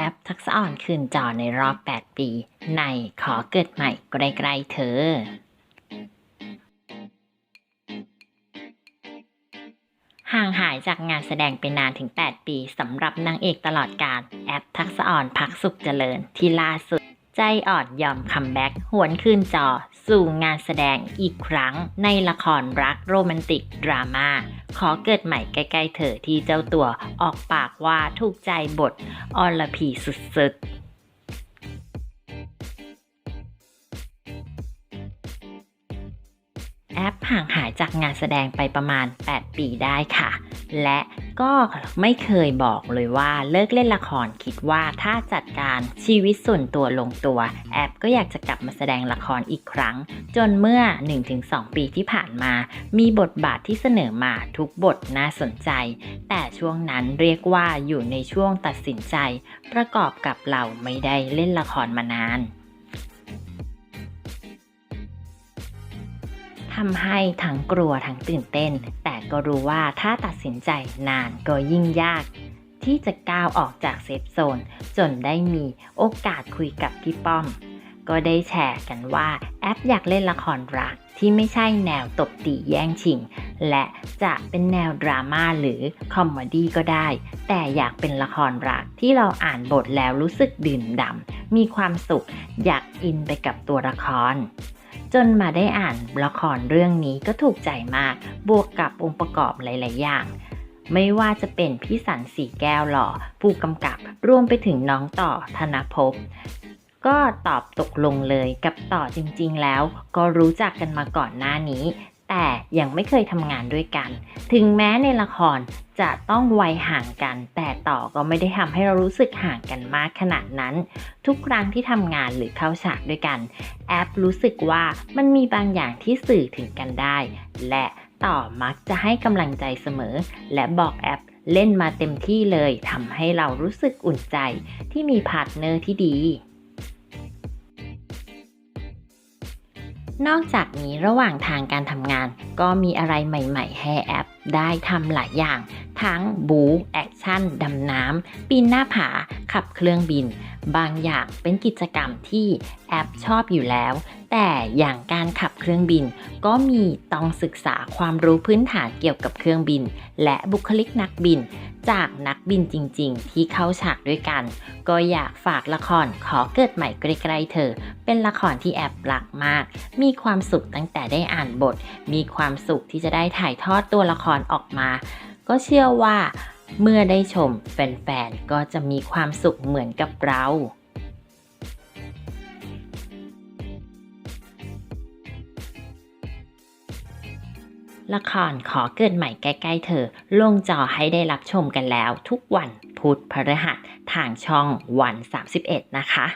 แอปทักษะอ่อนคืนจอในรอบ 8 ปี ในขอเกิดใหม่ใกล้ๆเธอ ห่างหายจากงานแสดงไปนานถึง 8 ปีสำหรับนางเอกตลอดการแอปทักษะอ่อนพักสุขเจริญ ที่ล่าสุด ใจอ่อนยอมคัมแบ็กหวนคืนจอ สู่งานแสดงอีกครั้งในละครรักโรแมนติก ดราม่า ขอเกิดใหม่ใกล้ๆเธอที่เจ้าตัวออกปากว่าถูกใจบทออลพีสุดๆแอปห่างหายจากงานแสดงไปประมาณ 8 ปีได้ค่ะ และ ก็ไม่เคยบอกเลยว่าเลิกเล่นละครคิดว่าถ้าจัดการชีวิตส่วนตัวลงตัว แอปก็อยากจะกลับมาแสดงละครอีกครั้ง จนเมื่อ 1-2 ปีที่ผ่านมา มีบทบาทที่เสนอมาทุกบทน่าสนใจ แต่ช่วงนั้นเรียกว่าอยู่ในช่วงตัดสินใจ ประกอบกับเราไม่ได้เล่นละครมานาน ทำให้ทั้งกลัวทั้งตื่นเต้น แต่ก็รู้ว่าถ้าตัดสินใจนานก็ยิ่งยาก ที่จะก้าวออกจากเซฟโซน จนได้มีโอกาสคุยกับพี่ป้อม ก็ได้แชร์กันว่าแอปอยากเล่นละครรักที่ไม่ใช่แนวตบตีแย่งชิง และจะเป็นแนวดราม่าหรือคอมเมดี้ก็ได้ แต่อยากเป็นละครรักที่เราอ่านบทแล้วรู้สึกดื่มด่ำมีความสุขอยากอินไปกับตัวละคร จนมาได้อ่านละครเรื่องนี้ก็ถูกใจมาก บวกกับองค์ประกอบหลาย ๆ อย่าง ไม่ว่าจะเป็นพี่สันสีแก้วหล่อ ผู้กำกับ รวมไปถึงน้องต่อธนภพก็ตอบตกลงเลยกับต่อจริง ๆ แล้ว ก็รู้จักกันมาก่อนหน้านี้ แต่ยังไม่เคยทำงานด้วยกัน ถึงแม้ในละครจะต้องวัยห่างกัน แต่ต่อก็ไม่ได้ทำให้เรารู้สึกห่างกันมากขนาดนั้น ทุกครั้งที่ทำงานหรือเข้าฉากด้วยกัน แอปรู้สึกว่ามันมีบางอย่างที่สื่อถึงกันได้ และต่อมักจะให้กำลังใจเสมอ และบอกแอปเล่นมาเต็มที่เลยทำให้เรารู้สึกอุ่นใจที่มีพาร์ทเนอร์ที่ดี นอกจากนี้ระหว่างทางการทำงาน ก็มีอะไรใหม่ ๆ ให้แอปได้ทำหลายอย่าง ทั้งบูแอคชั่นดำน้ำปีนหน้าผา ขับเครื่องบิน บางอย่างเป็นกิจกรรมที่แอปชอบอยู่แล้ว แต่อย่างการขับเครื่องบิน ก็มีต้องศึกษาความรู้พื้นฐานเกี่ยวกับเครื่องบิน และบุคลิกนักบิน จากนักบินจริง ๆ ที่เข้าฉากด้วยกัน ก็อยากฝากละครขอเกิดใหม่ใกล้ๆเธอ เป็นละครที่แอบรักมาก มีความสุขตั้งแต่ได้อ่านบท มีความสุขที่จะได้ถ่ายทอดตัวละครออกมา ก็เชื่อว่า เมื่อได้ชมแฟนๆ ก็จะมีความสุขเหมือนกับเราละครขอเกิดใหม่ใกล้ ๆ เธอ ลงจอให้ได้รับชมกันแล้ว ทุกวันพุธพฤหัส ทางช่องวัน 31 นะคะ